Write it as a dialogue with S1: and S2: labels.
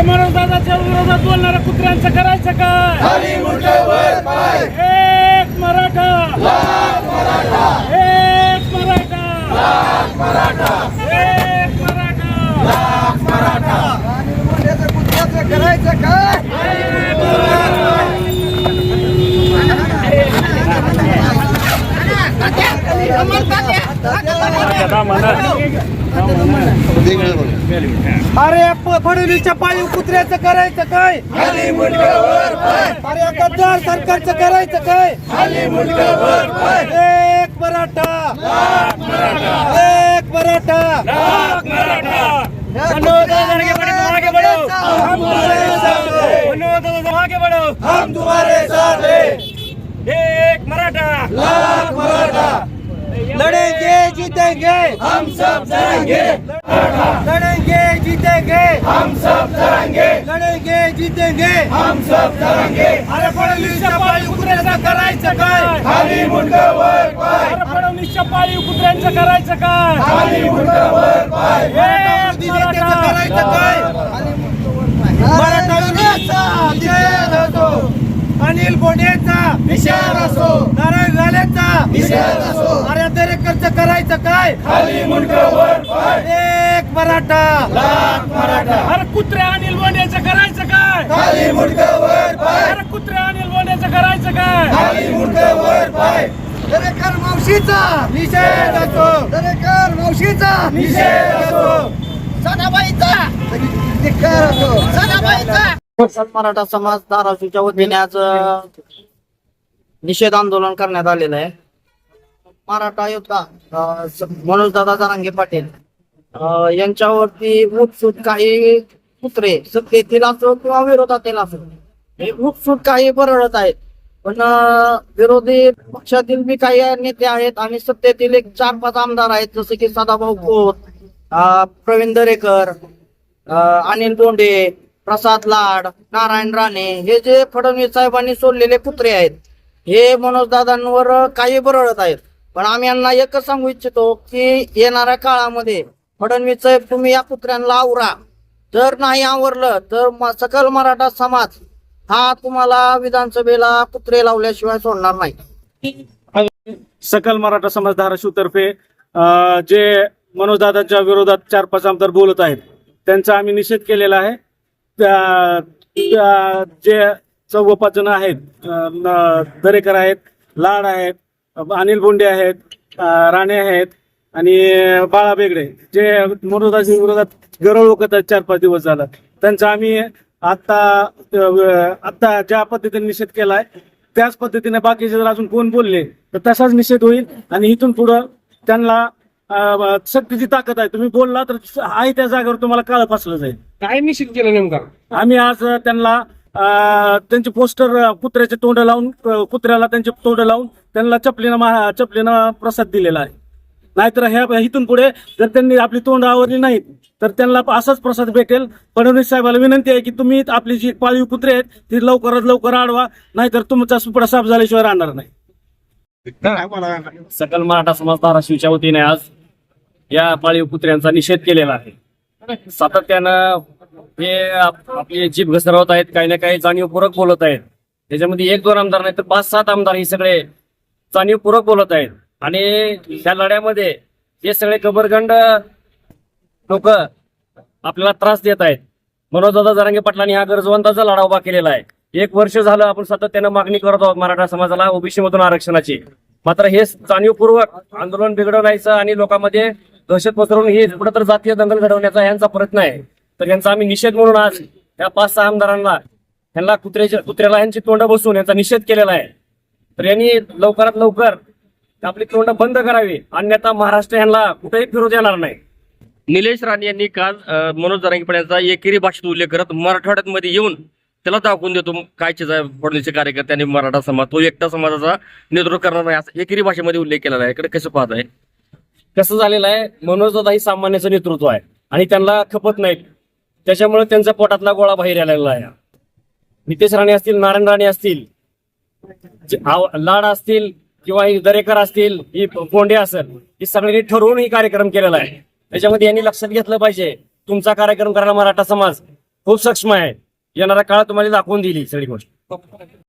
S1: दादाच्या विरोधात बोलणाऱ्या कुत्र्यांचं करायचं काय
S2: खाली मुंडके वर पाय
S1: एक मराठा एक मराठा एक मराठा
S2: करायचं काय
S1: अरे फडणवीसच्या पाळीव कुत्र्याचं करायचं काय?
S2: पाय
S1: अरे गद्दार सरकारचं करायचं काय?
S2: पाय
S1: एक मराठा. एक मराठा.
S2: हम तुम्हारे साथ
S1: एक मराठा.
S2: लाख मराठा.
S1: लड़ेंगे जीतेंगे।
S2: हम सब जाएंगे।
S1: लड़ेंगे जीतेंगे।
S2: हम सब जाएंगे।
S1: लड़ेंगे जीतेंगे।
S2: हम सब जाएंगे।
S1: अरे फडणवीसच्या पाळीव कुत्र्याचं करायचं काय।
S2: खाली मुंडके वर पाय
S1: अरे फडणवीसच्या पाळीव कुत्र्यांचं करायचं काय।
S2: खाली मुंडके वर पाय
S1: एक मराठा। करायचं काय मराठा विरोधाचा अनिल बोंडेचा
S2: निषेध असो।
S1: नारायण
S2: असो.
S1: अरे दरेकरचं करायचं काय?
S2: खाली मुंडके वर पाय.
S1: एक मराठा.
S2: लाख मराठा.
S1: अरे कुत्र्या अनिल बोंडेचं करायचं काय?
S2: खाली मुंडके वर पाय.
S1: अरे कुत्र्या अनिल बोंडेचं करायचं काय?
S2: खाली मुंडके वर पाय.
S1: दरेकर मावशीचा निषेध असो.
S2: दरेकर मावशीचा
S1: निषेध असो.
S2: सणाबाईचा असो. सणाबाईचा
S3: मराठा समाज धाराशिवच्या वतीने आज निषेध आंदोलन करण्यात आलेलं आहे. मराठा योद्धा मनोजदादा जरांगे पाटील यांच्यावरती मुठसूट काही कुत्रे सत्तेतील असो किंवा विरोधातील असो हे मुठसूट काही बरळत आहेत. पण विरोधी पक्षातील बी काही नेते आहेत आणि सत्तेतील एक चार पाच आमदार आहेत जसे की सदाभाऊ खोत प्रवीण दरेकर अनिल बोंडे प्रसाद लाड नारायण राणे हे जे फडणवीस साहेबांनी सोडलेले कुत्रे आहेत हे मनोजदादांवर काही बरळत आहेत. पण आम्ही यांना एकच सांगू इच्छितो की येणाऱ्या काळामध्ये फडणवीस साहेब तुम्ही या कुत्र्यांना आवरा. जर नाही आवरलं तर सकल मराठा समाज हा तुम्हाला विधानसभेला कुत्रे लावल्याशिवाय सोडणार नाही.
S4: सकल मराठा समाज धाराशिव तर्फे जे मनोजदादांच्या विरोधात चार पाच आमदार बोलत आहेत त्यांचा आम्ही निषेध केलेला आहे. त्या जे चौघ पाच जण आहेत दरेकर आहेत लाड आहेत अनिल बोंडे आहेत राणे आहेत आणि बाळा बेगडे जे मनोजदाच्या विरोधात गरळ ओकत आहेत चार पाच दिवस झाला. त्यांचा आम्ही आता अ, आता ज्या पद्धतीने निषेध केलाय त्याच पद्धतीने बाकीचे जर अजून कोण बोलले तर तसाच निषेध होईल आणि इथून पुढं त्यांना अं, शक्तीची ताकद आहे तुम्ही बोलला तर आहे त्या जागेवर तुम्हाला काळ फासलं जाईल.
S5: काय निश्चित केलं नेमका?
S4: आम्ही आज त्यांना त्यांचे पोस्टर कुत्र्याचे तोंड लावून कुत्र्याला त्यांचे तोंड लावून त्यांना चपलीनं चपलीनं प्रसाद दिलेला आहे. नाहीतर ह्या इथून पुढे जर त्यांनी आपली तोंड आवरली नाहीत तर त्यांना असाच प्रसाद भेटेल. फडणवीस साहेबाला विनंती आहे की तुम्ही आपली जी पाळीव कुत्रे आहेत ती लवकरात लवकर आडवा नाहीतर तुमचा सुपडा साफ झाल्याशिवाय राहणार नाही.
S5: सकल मराठा समाज धाराशिवच्या वतीने आज या पाळीव कुत्र्यांचा निषेध केलेला आहे. सातत्यानं हे आपली आपले जीभ घसरवत आहेत काही ना काही जाणीवपूर्वक बोलत आहेत. त्याच्यामध्ये एक दोन आमदार नाही तर पाच सात आमदार हे सगळे जाणीवपूर्वक बोलत आहेत. आणि ह्या लढ्यामध्ये हे सगळे कबरगंड लोक आपल्याला त्रास देत आहेत. मनोजदादा जरांगे पाटलांनी हा गरजवंताचा लढा उभा केलेला आहे. एक वर्ष झालं आपण सातत्यानं मागणी करत आहोत मराठा समाजाला ओबीसी मधून आरक्षणाची. मात्र हे जाणीवपूर्वक आंदोलन बिघडवण्याचं आणि लोकांमध्ये दहशत पसरवून हे कुठं जातीय दंगल घडवण्याचा यांचा प्रयत्न आहे. तर यांचा आम्ही निषेध म्हणून आज या पाच सहा आमदारांना यांना कुत्र्याच्या कुत्र्याला यांची तोंड बसवून यांचा निषेध केलेला आहे. तर यांनी लवकरात लवकर आपली तोंड बंद करावी. अन्यथा महाराष्ट्र यांना कुठेही फिरू देणार नाही.
S6: निलेश राणे यांनी काल मनोज जरांगे पाटील यांचा एकेरी भाषेत उल्लेख करत मराठवाड्यात मध्ये येऊन त्याला दाखवून देतो काय चीज आहे फडणवीसचे कार्यकर्त्यांनी मराठा समाज तो एकटा समाजाचा नेतृत्व करणार नाही असं एकेरी भाषेमध्ये उल्लेख केलेला आहे. इकडे कसं पाहत आहे
S5: कसं झालेलं आहे? मनोज दादा ही सामान्याचं नेतृत्व आहे आणि त्यांना खपत नाहीत. त्याच्यामुळे त्यांचा पोटातला गोळा बाहेर आलेला आहे. नितेश राणे असतील नारायण राणे असतील लाड असतील किंवा ही दरेकर असतील ही कोंडे असेल ही सगळ्यांनी ठरवून ही कार्यक्रम केलेला आहे. त्याच्यामध्ये यांनी लक्षात घेतलं पाहिजे तुमचा कार्यक्रम करायला मराठा समाज खूप सक्षम आहे. येणाऱ्या काळात तुम्हाला दाखवून दिली सगळी गोष्ट.